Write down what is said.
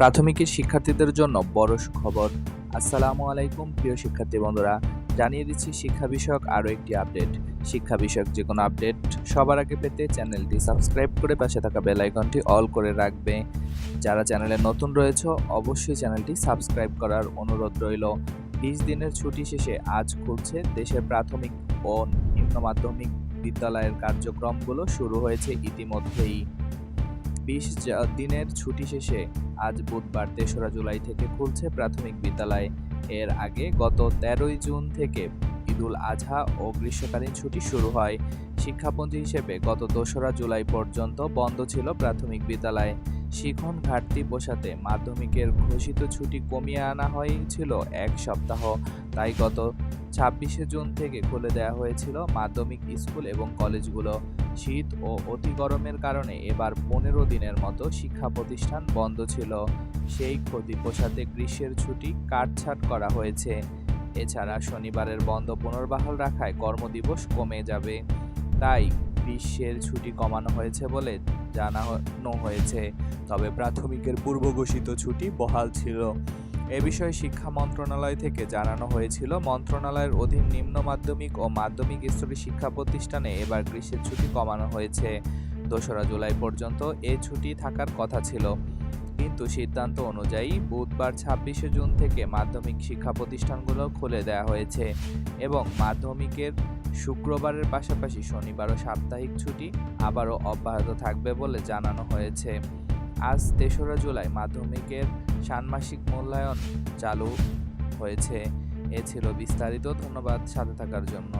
প্রাথমিকের শিক্ষার্থীদের জন্য বড় সুখবর। আসসালামু আলাইকুম, প্রিয় শিক্ষার্থী বন্ধুরা। জানিয়ে দিচ্ছি শিক্ষা বিষয়ক আরও একটি আপডেট। শিক্ষা বিষয়ক যে কোনো আপডেট সবার আগে পেতে চ্যানেলটি সাবস্ক্রাইব করে পাশে থাকা বেল আইকনটি অল করে রাখবে। যারা চ্যানেলে নতুন রয়েছে, অবশ্যই চ্যানেলটি সাবস্ক্রাইব করার অনুরোধ রইল। বিশ দিনের ছুটি শেষে আজ খুলছে দেশের প্রাথমিক ও নিম্ন মাধ্যমিক বিদ্যালয়ের কার্যক্রমগুলো। শুরু হয়েছে ইতিমধ্যেই। বিশ দিনের ছুটি শেষে আজ বুধবার তেসরা জুলাই থেকে খুলছে প্রাথমিক বিদ্যালয়। এর আগে গত তেরোই জুন থেকে ঈদুল আজহা ও গ্রীষ্মকালীন ছুটি শুরু হয়। শিক্ষাপঞ্জি হিসেবে গত দোসরা জুলাই পর্যন্ত বন্ধ ছিল প্রাথমিক বিদ্যালয়। শিখন ঘাটতি পোষাতে মাধ্যমিকের ঘোষিত ছুটি কমিয়ে আনা হয়েছিল এক সপ্তাহ। তাই গত ছাব্বিশে জুন থেকে খুলে দেওয়া হয়েছিল মাধ্যমিক স্কুল এবং কলেজগুলো। শীত ও অতি গরমের কারণে এবার পনেরো দিনের মতো শিক্ষা প্রতিষ্ঠান বন্ধ ছিল। সেই ক্ষতি পোষাতে গ্রীষ্মের ছুটি কাটছাট করা হয়েছে। এছাড়া শনিবারের বন্ধ পুনর্বহাল রাখায় কর্মদিবস কমে যাবে। তাই গ্রীষ্মের ছুটি কমানো হয়েছে বলে জানানো হয়েছে। তবে প্রাথমিকের পূর্ব ঘোষিত ছুটি বহাল ছিল। এ বিষয়ে শিক্ষা মন্ত্রণালয় থেকে জানানো হয়েছিল, মন্ত্রণালয়ের অধীন নিম্ন মাধ্যমিক ও মাধ্যমিক স্তরের শিক্ষা প্রতিষ্ঠানে এবার গ্রীষ্মের ছুটি কমানো হয়েছে। দোসরা জুলাই পর্যন্ত এ ছুটি থাকার কথা ছিল। কিন্তু সিদ্ধান্ত অনুযায়ী বুধবার ছাব্বিশে জুন থেকে মাধ্যমিক শিক্ষা প্রতিষ্ঠানগুলো খুলে দেওয়া হয়েছে এবং মাধ্যমিকের শুক্রবারের পাশাপাশি শনিবারও সাপ্তাহিক ছুটি আবারও অব্যাহত থাকবে বলে জানানো হয়েছে। আজ তেসরা জুলাই মাধ্যমিকের ষান্মাসিক মূল্যায়ন চালু হয়েছে। এ ছিল বিস্তারিত, ধন্যবাদ সাথে থাকার জন্য।